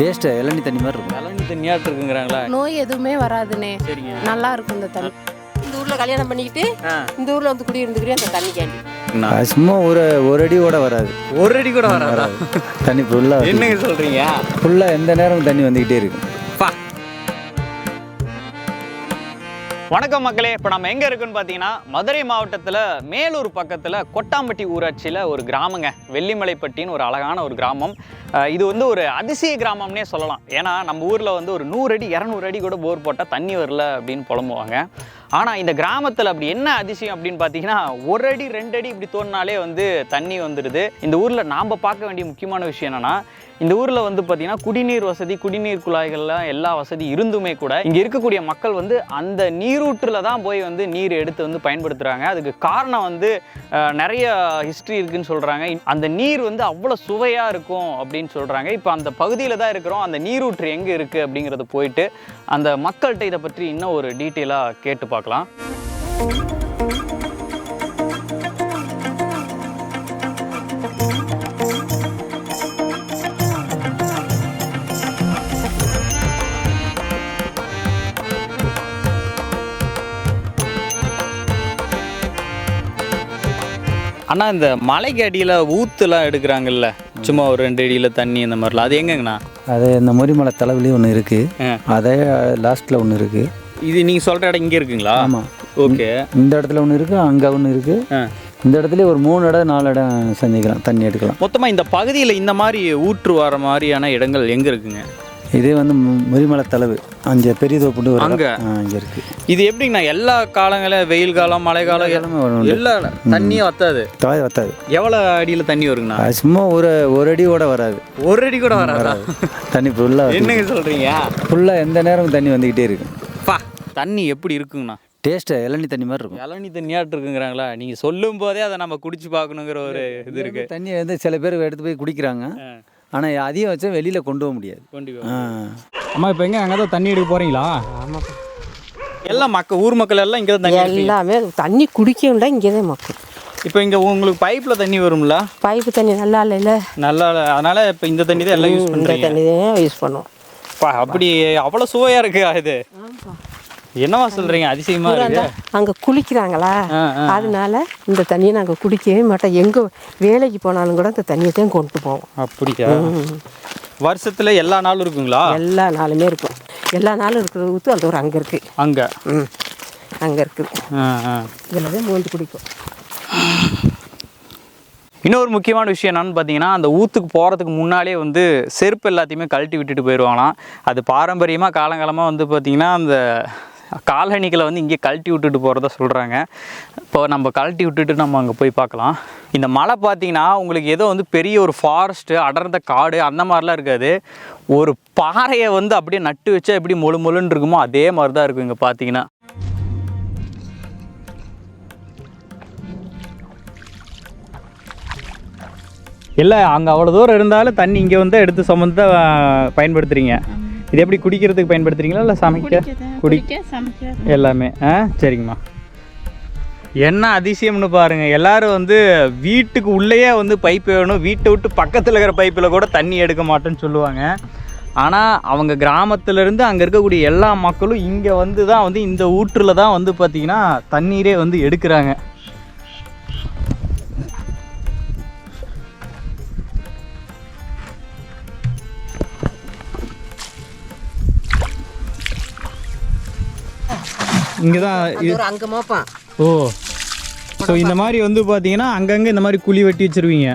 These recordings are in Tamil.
டேஸ்ட்டு இளநி தண்ணி மாதிரி இருக்கும். இளநி தண்ணியாட்டு இருக்குங்கிறாங்களா? நோய் எதுவுமே வராதுண்ணே சரிங்க. நல்லா இருக்கும் இந்த தண்ணி. இந்த ஊர்ல கல்யாணம் பண்ணிக்கிட்டு. இந்த ஊர்ல வந்து குடியிருந்துக்கிறேன் அந்த தண்ணி கேண்டி சும்மா ஒரு ஒரு அடி கூட வராது. ஒரு அடி கூட வராதா? தண்ணி ஃபுல்லாக என்னங்க சொல்றீங்க? ஃபுல்லாக எந்த நேரமும் தண்ணி வந்துக்கிட்டே இருக்கும் வணக்கம் மக்களே. இப்போ நம்ம எங்கே இருக்குன்னு பார்த்தீங்கன்னா மதுரை மாவட்டத்தில் மேலூர் பக்கத்தில் கொட்டாம்பட்டி ஊராட்சியில் ஒரு கிராமங்க. வெள்ளிமலைப்பட்டின்னு ஒரு அழகான ஒரு கிராமம். இது வந்து ஒரு அதிசய கிராமம்னே சொல்லலாம். ஏன்னா நம்ம ஊரில் வந்து ஒரு நூறு அடி இரநூறு அடி கூட போர் போட்டால் தண்ணி வரல அப்படின்னு புலம்புவாங்க. ஆனால் இந்த கிராமத்தில் அப்படி என்ன அதிசயம் அப்படின்னு பார்த்தீங்கன்னா ஒரு அடி ரெண்டு அடி இப்படி தோணினாலே வந்து தண்ணி வந்துடுது இந்த ஊரில் நாம் பார்க்க வேண்டிய முக்கியமான விஷயம் என்னென்னா இந்த ஊரில் வந்து பார்த்தீங்கன்னா குடிநீர் வசதி குடிநீர் குழாய்கள்லாம் எல்லா வசதி இருந்துமே கூட இங்கே இருக்கக்கூடிய மக்கள் வந்து அந்த நீரூற்றில் தான் போய் வந்து நீர் எடுத்து வந்து பயன்படுத்துகிறாங்க அதுக்கு காரணம் வந்து நிறைய ஹிஸ்ட்ரி இருக்குன்னு சொல்கிறாங்க அந்த நீர் வந்து அவ்வளோ சுவையாக இருக்கும் அப்படின்னு சொல்கிறாங்க இப்போ அந்த பகுதியில் தான் இருக்கிறோம். அந்த நீரூற்று எங்கே இருக்குது அப்படிங்கிறது போயிட்டு அந்த மக்கள்கிட்ட இதை பற்றி இன்னும் ஒரு டீட்டெயிலாக கேட்டு பார்க்கலாம். அண்ணா இந்த மலைக்கு அடியில் ஊத்துலாம் எடுக்கிறாங்கல்ல. சும்மா ஒரு ரெண்டு அடியில் தண்ணி இந்த மாதிரிலாம். அது எங்கங்கண்ணா? அது இந்த முறிமலை தலைவிலையும் ஒன்று இருக்குது. அதே லாஸ்ட்டில் ஒன்று இருக்குது இது நீங்கள் சொல்கிற இடம் இங்கே இருக்குங்களா? ஆமாம் ஓகே. இந்த இடத்துல ஒன்று இருக்குது அங்கே ஒன்று இருக்குது. இந்த இடத்துல ஒரு மூணு இடம் நாலு இடம் செஞ்சுக்கலாம் தண்ணி எடுக்கலாம். மொத்தமாக இந்த பகுதியில் இந்த மாதிரி ஊற்று வர மாதிரியான இடங்கள் எங்கே இருக்குங்க? இதே வந்து மு- முறிமலை தலைவு அங்கே பெரிய தோப்புண்டு அங்க? அங்கே இருக்குது இது எப்படிங்கண்ணா எல்லா காலங்களும் வெயில் காலம் மழை காலம் எல்லாமே வரும். எல்லா தண்ணியே வத்தாது? தாய் வத்தாது. எவ்வளோ அடியில் தண்ணி வருங்கண்ணா? சும்மா ஒரு ஒரு அடி கூட வராது. ஒரு அடி கூட வராதா? தண்ணி ஃபுல்லாக என்னங்க சொல்கிறீங்க ஃபுல்லாக எந்த நேரமும் தண்ணி வந்துக்கிட்டே இருக்கும். பா தண்ணி எப்படி இருக்குங்கண்ணா? டேஸ்ட்டு இளநி தண்ணி மாதிரி இருக்கும். இளநி தண்ணியாட்டு இருக்குங்கிறாங்களா? நீங்கள் சொல்லும் போதே அதை நம்ம குடிச்சு பார்க்கணுங்கிற ஒரு இது இருக்கு. தண்ணியை வந்து சில பேர் எடுத்து போய் குடிக்கிறாங்க. ஆனால் அதிகம் வச்சா வெளியில் கொண்டு போக முடியாது. அம்மா இப்போ எங்கே? அங்கே தான் தண்ணி எடுக்க போகிறீங்களா எல்லாம் மக்கள் ஊர் மக்கள் எல்லாம் இங்கே தான் தண்ணி. எல்லாமே தண்ணி குடிக்கணும்டா இங்கே தான் மக்கள். இப்போ இங்கே உங்களுக்கு பைப்பில் தண்ணி வரும்ல? பைப்பு தண்ணி நல்லா இல்லைல்ல. நல்லா இல்ல. அதனால இப்போ இந்த தண்ணி தான் எல்லாம் யூஸ் இந்த பண்ணுறீங்க தண்ணி தான் யூஸ் பண்ணுவோம். பா அப்படி அவ்வளோ சுவையாக இருக்கா இது? என்னவா சொல்கிறீங்க அதிசயமா இருக்கு. அங்கே குளிக்கிறாங்களா. அதனால இந்த தண்ணியை நாங்கள் குடிக்கவே மாட்டோம். எங்கே வேலைக்கு போனாலும் கூட இந்த தண்ணியை தான் கொண்டு போவோம். அப்படியா? வருஷத்துல எல்லா நாளும் இருக்குங்களா? எல்லா நாளுமே இருக்கும். எல்லா நாளும் இருக்கிற ஊற்று அந்த ஒரு அங்கே இருக்குது அங்கே? அங்கே இருக்குது இதில் தான் மோந்து குடிக்கும் இன்னொரு முக்கியமான விஷயம் என்னன்னு பார்த்தீங்கன்னா அந்த ஊத்துக்கு போகிறதுக்கு முன்னாலே வந்து செருப்பு எல்லாத்தையுமே கழட்டி விட்டுட்டு போயிடுவாங்களாம் அது பாரம்பரியமாக காலங்காலமாக வந்து பார்த்திங்கன்னா அந்த காலணிகளை வந்து இங்கே கழட்டி விட்டுட்டு போகிறதா சொல்கிறாங்க இப்போ நம்ம கழட்டி விட்டுட்டு நம்ம அங்கே போய் பார்க்கலாம். இந்த மலை பார்த்தீங்கன்னா உங்களுக்கு ஏதோ வந்து பெரிய ஒரு ஃபாரஸ்ட்டு அடர்ந்த காடு அந்த மாதிரிலாம் இருக்காது. ஒரு பாறையை வந்து அப்படியே நட்டு வச்சா எப்படி மொழு மொழுன்னு இருக்குமோ அதே மாதிரி தான் இருக்கும் இங்கே பார்த்தீங்கன்னா. இல்லை அங்கே அவ்வளோ தூரம் இருந்தாலும் தண்ணி இங்கே வந்து எடுத்து சுமந்து தான் பயன்படுத்துகிறீங்க இது எப்படி குடிக்கிறதுக்கு பயன்படுத்துறீங்களா இல்லை சமைக்க? குடி எல்லாமே ஆ? சரிங்கம்மா. என்ன அதிசயம்னு பாருங்க. எல்லாரும் வந்து வீட்டுக்கு உள்ளேயே வந்து பைப் வேணும். வீட்டை விட்டு பக்கத்தில் இருக்கிற பைப்பில் கூட தண்ணி எடுக்க மாட்டேன்னு சொல்லுவாங்க. ஆனால் அவங்க கிராமத்துலேருந்து அங்கே இருக்கக்கூடிய எல்லா மக்களும் இங்கே வந்து தான் வந்து இந்த ஊற்றில் தான் வந்து பார்த்திங்கன்னா தண்ணீரே வந்து எடுக்கிறாங்க. இங்கே தான் ஒரு அங்கே மோப்பான் ஓ. ஸோ இந்த மாதிரி வந்து பார்த்தீங்கன்னா அங்கங்கே இந்த மாதிரி குழி வெட்டி வச்சிருவீங்க.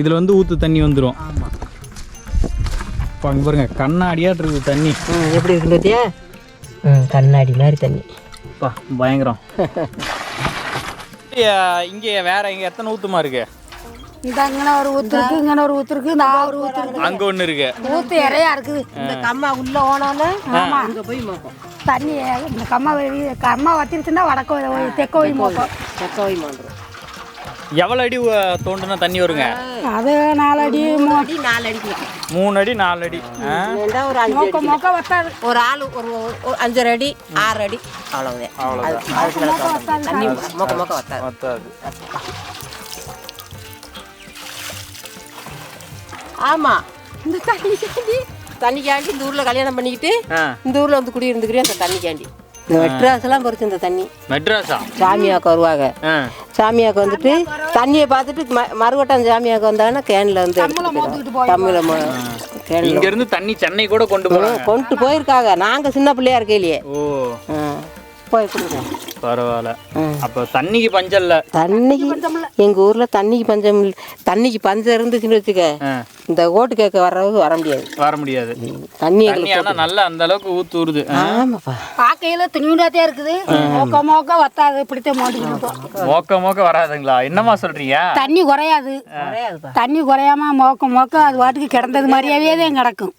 இதில் வந்து ஊற்று தண்ணி வந்துடும் இப்போ அங்கே பாருங்க கண்ணாடியாட்டு இருக்குது தண்ணி. எப்படி இருக்கு பார்த்தியா கண்ணாடி மாதிரி தண்ணி. பா பயங்கரம். இங்கே வேற இங்கே எத்தனை ஊத்துமா இருக்கு? இந்த இங்கே ஒரு ஊத்து இருக்கு இங்கே ஒரு ஊத்து இருக்கு இந்த ஒரு ஊத்து இருக்கு அங்கே ஒன்று இருக்கு. ஊத்து இறையா இருக்குது. இந்த கம்மா உள்ள ஓனாலும் ஆமா. அங்கே போய் மோப்போம் தண்ணி இந்த கம்மா வெளிய- கம்மா வத்திருச்சுன்னா வடக்க தெற்க போய் மோப்போம் செக்க போய் மாண்டுரும் எவ்வளோ அடி தோண்டுனா தண்ணி வருங்க? அது நாலடி மூணு அடி நாலு அடி மூணு அடி நாலு அடி. ஒரு அஞ்சு மொக்க அடி. மொக்க வத்தாது. ஒரு ஆள் ஒரு அஞ்சரை அடி ஆறு அடி. தோண்ட முடியாது. தண்ணி மொக்க மொக்க வத்தாது. பத்தாது ஆமா. இந்த தண்ணி தண்ணி தண்ணிக்காண்டி இந்த ஊரில் கல்யாணம் பண்ணிக்கிட்டு இந்த ஊரில் வந்து குடியிருந்துக்கிறேன் அந்த தண்ணிக்காண்டி இந்த மெட்ராஸ்லாம் பொறுத்து இந்த தண்ணி. மெட்ராஸா? சாமியாக்க வருவாங்க. சாமியாக்க வந்துட்டு தண்ணியை பார்த்துட்டு ம- மறுவட்டம் சாமியாக்க வந்தாங்கன்னா கேனில் வந்து தமிழில் கேனில். இங்க இருந்து தண்ணி சென்னை கூட கொண்டு போறாங்க. கொண்டு போயிருக்காங்க. நாங்கள் சின்ன பிள்ளையா இருக்கையிலேயே. ஓ. போய் கொடுங்க. பரவாயில்ல. அப்ப தண்ணிக்கு பஞ்சம் இல்ல? தண்ணிக்கு எங்கள் ஊரில் தண்ணிக்கு பஞ்சம் இல்ல. தண்ணிக்கு பஞ்சம் இருந்துச்சுன்னு வச்சுக்க இந்த ஓட்டு கேட்க வர்றவங்க வர முடியாது. வர முடியாது. தண்ணி தண்ணி ஆனா நல்லா அந்த அளவுக்கு ஊத்து ஊறுது ஆ. ஆமாப்பா. பார்க்கையில துணிண்டாத்தே இருக்குது? மோக்க மோக்க வத்தாது இப்படித்தான் மாட்டிக்கிட்டு மோக்க மோக்க வராதுங்களா? என்னம்மா சொல்றீங்க? தண்ணி குறையாது. தண்ணி குறையாம மோக்க மோக்க அது வாட்டுக்கு கிடந்தது மாதிரியாவே தான் கிடக்கும்.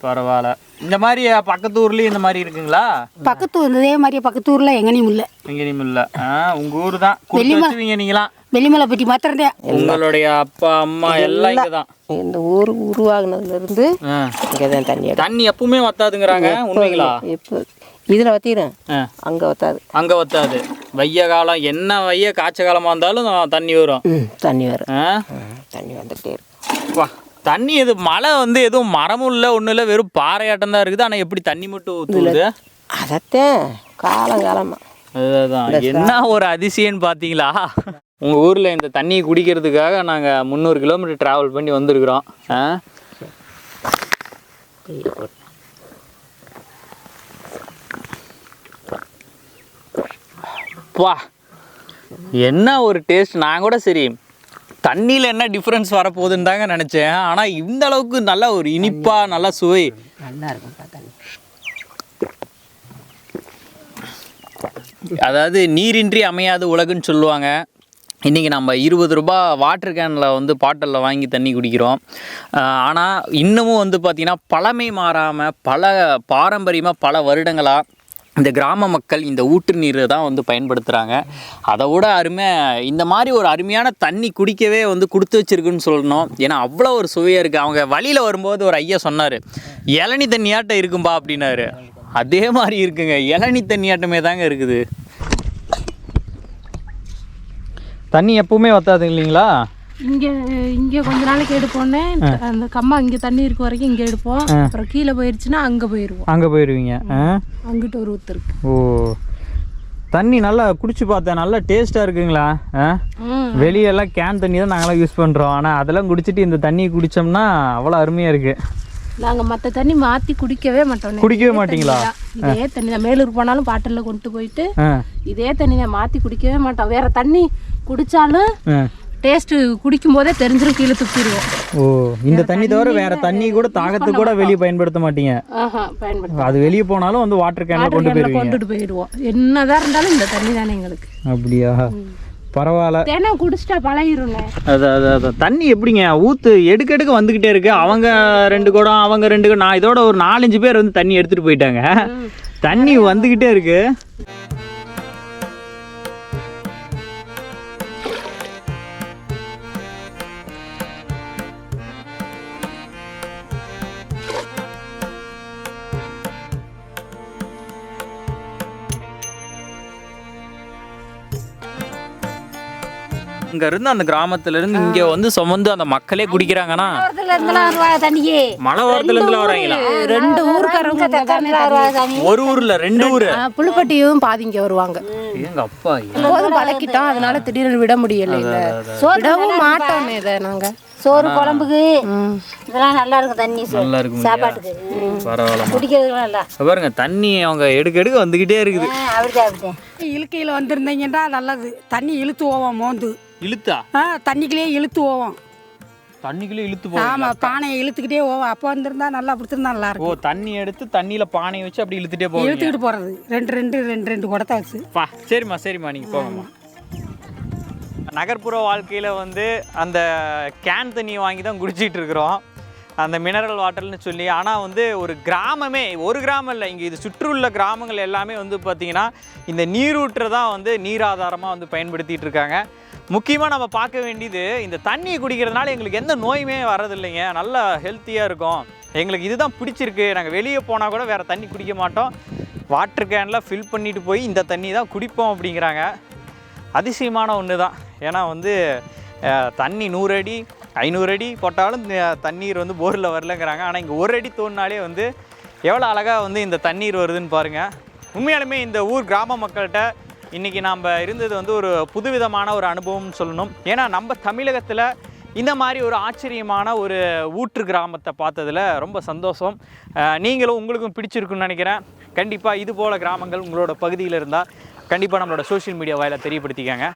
பரவாயில்ல. இந்த மாதிரி பக்கத்து ஊர்லயும் இந்த மாதிரி இருக்குங்களா? பக்கத்து ஊர் இதே மாதிரியே பக்கத்து ஊர்ல எங்கனையும் இல்லை. எங்கேயும் இல்ல. ஆ, உங்க ஊர் தான். வச்சுவீங்க நீங்களாம். வெள்ளிமலை பட்டி மாத்திரந்தேன் உங்களுடைய அப்பா அம்மா எல்லாம் இங்கதான். இந்த ஊர் உருவாகுனதுலேருந்து ஆ. இங்கே தான் தண்ணி தண்ணி எப்பவுமே வத்தாதுங்கிறாங்க உண்மைங்களா? இப்போ இதில் ஆ. அங்கே வத்தாது. அங்க வத்தாது. வெய்ய காலம் என்ன வெய்ய காய்ச்ச காலமா இருந்தாலும் தண்ணி வரும். தண்ணி வரும். தண்ணி வந்துக்கிட்டே இருக்கும். வா. தண்ணி இது மழை வந்து எதுவும் மரமும் இல்லை ஒன்றும் இல்லை வெறும் பாறையாட்டம் தான் இருக்குது. ஆனால் எப்படி தண்ணி மட்டும் ஊற்றுது அதைத்தான் காலங்காலமாக அதுதான். என்ன ஒரு அதிசயம்னு பார்த்தீங்களா? உங்கள் ஊரில் இந்த தண்ணியை குடிக்கிறதுக்காக நாங்கள் முந்நூறு கிலோமீட்டர் ட்ராவல் பண்ணி வந்திருக்கிறோம். ஆ? வா என்ன ஒரு டேஸ்ட் நான் கூட சரி. தண்ணியில் என்ன டிஃப்ரென்ஸ் வரப்போகுதுன்னு தாங்க நினச்சேன். ஆனால் இந்த அளவுக்கு நல்ல ஒரு இனிப்பா நல்ல சுவை. நல்லா இருக்கும்ப்பா தண்ணி. அதாவது நீரின்றி அமையாது உலகுன்னு சொல்லுவாங்க. இன்றைக்கி நம்ம இருபது ரூபா வாட்டர் கேனில் வந்து பாட்டிலில் வாங்கி தண்ணி குடிக்கிறோம். ஆனால் இன்னமும் வந்து பார்த்திங்கன்னா பழமை மாறாமல் பல பாரம்பரியமாக பல வருடங்களாக இந்த கிராம மக்கள் இந்த ஊற்று நீரை தான் வந்து பயன்படுத்துகிறாங்க அதை விட அருமை இந்த மாதிரி ஒரு அருமையான தண்ணி குடிக்கவே வந்து கொடுத்து வச்சிருக்குன்னு சொல்லணும். ஏன்னா அவ்வளோ ஒரு சுவையாக இருக்குது அவங்க வழியில் வரும்போது ஒரு ஐயா சொன்னார் இளநி தண்ணியாட்டம் இருக்கும்பா அப்படின்னாரு. அதே மாதிரி இருக்குங்க. இளநி தண்ணியாட்டமே தாங்க இருக்குது. தண்ணி எப்பவுமே வத்தாது இல்லைங்களா? இங்கே இங்கே கொஞ்ச நாளைக்கு எடுப்போன்னே அந்த கம்மா இங்கே தண்ணி இருக்க வரைக்கும் இங்கே எடுப்போம். அப்புறம் கீழே போயிருச்சுன்னா அங்கே போயிடுவோம் அங்கே போயிடுவீங்க அங்கிட்டு ஒரு ஊத்து இருக்கு. ஓ. தண்ணி நல்லா குடிச்சு பார்த்தேன் நல்லா டேஸ்ட்டாக இருக்குங்களா? வெளியெல்லாம் கேன் தண்ணி தான் நாங்களாம் யூஸ் பண்ணுறோம் ஆனால் அதெல்லாம் குடிச்சிட்டு இந்த தண்ணி குடித்தோம்னா அவ்வளோ அருமையாக இருக்குது நாங்கள் மற்ற தண்ணி மாற்றி குடிக்கவே மாட்டோம். குடிக்கவே மாட்டீங்களா? இதே தண்ணி தான் மேலூர் போனாலும் பாட்டிலில் கொண்டு போயிட்டு இதே தண்ணி தான் மாற்றி குடிக்கவே மாட்டோம். வேற தண்ணி குடித்தாலும் டேஸ்ட்டு குடிக்கும் போதே தெரிஞ்சிரும் கீழே துப்பிடுவோம். ஓ இந்த தண்ணி தவிர வேற தண்ணி கூட தாகத்துக்கு கூட வெளியே பயன்படுத்த மாட்டீங்க. ஆஹா பயன்படுத்த அது வெளியே போனாலும் வந்து வாட்டர் கேனில் கொண்டு போயிருவீங்க. கொண்டுட்டு போயிடுவோம் என்னதான் இருந்தாலும் இந்த தண்ணி தானே எங்களுக்கு. அப்படியா? பரவாயில்ல. தினம் குடிச்சிட்டா பழகிருங்க அது அது அது. தண்ணி எப்படிங்க? ஊத்து எடுக்க எடுக்க வந்துக்கிட்டே இருக்கு. அவங்க ரெண்டு குடம் அவங்க ரெண்டு குடம். நான் இதோட ஒரு நாலஞ்சு பேர் வந்து தண்ணி எடுத்துட்டு போயிட்டாங்க. தண்ணி வந்துக்கிட்டே இருக்கு. இங்க இருந்து அந்த கிராமத்துல இருந்து இங்க வந்து சுமந்து அந்த மக்களே குடிக்கிறாங்கன்னா மலை ஓரத்துல இருந்து வராங்களா ரெண்டு ஊருக்காரங்க ஒரு ஊர்ல ரெண்டு ஊரு. ஆ, புழுப்பட்டியும் பாதிங்க வருவாங்க. எங்க அப்பா போதும் பழக்கிட்டோம். அதனால திடீர்னு விட முடியல இல்ல. விடவும் மாட்டோம் இதை நாங்க. சோறு குழம்புக்கு? இதெல்லாம் நல்லா இருக்கும் தண்ணி நல்லா இருக்கும் சாப்பாட்டுக்கு. பரவாயில்ல குடிக்கிறதுக்கு நல்லா. பாருங்க தண்ணி அவங்க எடுக்க எடுக்க வந்துகிட்டே இருக்குது. அப்படிதான் இழுக்கையில் வந்திருந்தீங்கன்னா நல்லது. தண்ணி இழுத்து போவோம் மோந்து. இழுத்தா? ஆ தண்ணிக்குள்ளேயே இழுத்து போவோம் தண்ணிக்குள்ள இழுத்து போகும் ஆமாம் பானையை இழுத்துக்கிட்டே போவோம் அப்போ வந்திருந்தா நல்லா பிடிச்சிருந்தா நல்லா ஓ இருக்கும். தண்ணி எடுத்து தண்ணியில பானையை வச்சு அப்படி இழுத்துட்டே போவீங்க. இழுத்துக்கிட்டு போகிறது ரெண்டு ரெண்டு ரெண்டு ரெண்டு குடத்தை வச்சு. பா சரிம்மா சரிம்மா நீங்க போங்கம்மா. நகர்ப்புற வாழ்க்கையில வந்து அந்த கேன் தண்ணி வாங்கி தான் குடிச்சிட்டு இருக்கிறோம். அந்த மினரல் வாட்டர்னு சொல்லி ஆனால் வந்து ஒரு கிராமமே ஒரு கிராமம் இல்லை இங்கே இது சுற்றியுள்ள கிராமங்கள் எல்லாமே வந்து பார்த்திங்கன்னா இந்த நீரூற்றை தான் வந்து நீராதாரமாக வந்து பயன்படுத்திட்டு இருக்காங்க. முக்கியமாக நம்ம பார்க்க வேண்டியது இந்த தண்ணியை குடிக்கிறதுனால எங்களுக்கு எந்த நோயுமே வர்றதில்லைங்க. நல்லா ஹெல்த்தியாக இருக்கும். எங்களுக்கு இதுதான் பிடிச்சிருக்கு. நாங்கள் வெளியே போனால் கூட வேறு தண்ணி குடிக்க மாட்டோம். வாட்டர் கேனில் ஃபில் பண்ணிட்டு போய் இந்த தண்ணி தான் குடிப்போம் அப்படிங்கிறாங்க. அதிசயமான ஒன்று தான் ஏன்னா வந்து தண்ணி நூறு அடி ஐநூறு அடி போட்டாலும் தண்ணீர் வந்து போரில் வரலங்கிறாங்க. ஆனால் இங்கே ஒரு அடி தோணுனாலே வந்து எவ்வளோ அழகாக வந்து இந்த தண்ணீர் வருதுன்னு பாருங்கள் உண்மையாலுமே இந்த ஊர் கிராம மக்கள்கிட்ட இன்றைக்கி நாம் இருந்தது வந்து ஒரு புதுவிதமான ஒரு அனுபவம்னு சொல்லணும். ஏன்னா நம்ம தமிழகத்தில் இந்த மாதிரி ஒரு ஆச்சரியமான ஒரு ஊற்று கிராமத்தை பார்த்ததுல ரொம்ப சந்தோஷம். நீங்களும் உங்களுக்கும் பிடிச்சிருக்குன்னு நினைக்கிறேன். கண்டிப்பாக இது போல் கிராமங்கள் உங்களோட பகுதியில் இருந்தால் கண்டிப்பாக நம்மளோட சோஷியல் மீடியா வாயில தெரியப்படுத்திக்கங்க.